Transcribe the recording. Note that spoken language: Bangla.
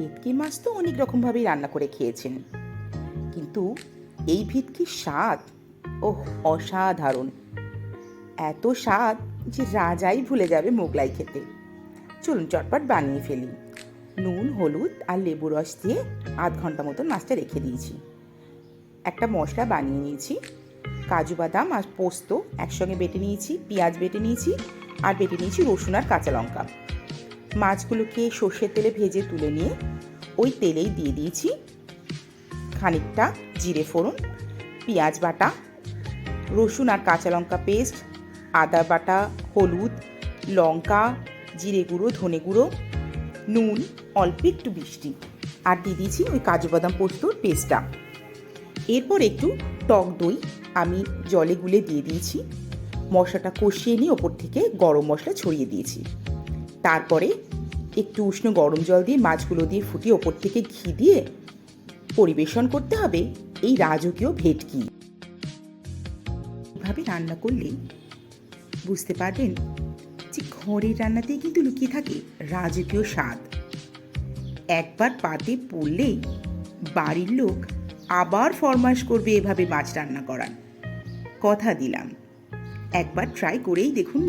ভেটকি মাছ তো অনেক রকমভাবেই রান্না করে খেয়েছেন। কিন্তু এই ভেটকির স্বাদ? ওহ, অসাধারণ। এত স্বাদ যে রাজাই ভুলে যাবে মোগলাই খেতে। চলুন চটপট বানিয়ে ফেলি। নুন, হলুদ আর লেবু রস দিয়ে আধ ঘণ্টা মতন মাছটা রেখে দিয়েছি। একটা মশলা বানিয়ে নিয়েছি। কাজু বাদাম আর পোস্ত একসঙ্গে বেটে নিয়েছি, পেঁয়াজ বেটে নিয়েছি আর বেটে নিয়েছি রসুন আর কাঁচা লঙ্কা। মাছগুলোকে সর্ষের তেলে ভেজে তুলে নিয়ে ওই তেলেই দিয়ে দিয়েছি খানিকটা জিরে ফোড়ন, পেঁয়াজ বাটা, রসুন আর কাঁচা লঙ্কা পেস্ট, আদা বাটা, হলুদ, লঙ্কা, জিরে গুঁড়ো, ধনে গুঁড়ো, নুন, অল্প একটু বৃষ্টি আর দিয়ে দিয়েছি ওই কাজু বাদাম পোস্তর পেস্টটা। এরপর একটু টক দই আমি জলে গুলে দিয়ে দিয়েছি, মশলাটা কষিয়ে নিয়ে ওপর থেকে গরম মশলা ছড়িয়ে দিয়েছি। তারপরে একটু উষ্ণ গরম জল দিয়ে মাছগুলো দিয়ে ফুটিয়ে ওপর থেকে ঘি দিয়ে পরিবেশন করতে হবে। এই রাজকীয় ভেটকি। এভাবে রান্না করলে বুঝতে পারবেন যে ঘরের রান্নাতেই কিন্তু লুকিয়ে থাকে রাজকীয় স্বাদ। একবার পাতে পড়লেই বাড়ির লোক আবার ফরমাস করবে এভাবে মাছ রান্না করার। কথা দিলাম। একবার ট্রাই করেই দেখুন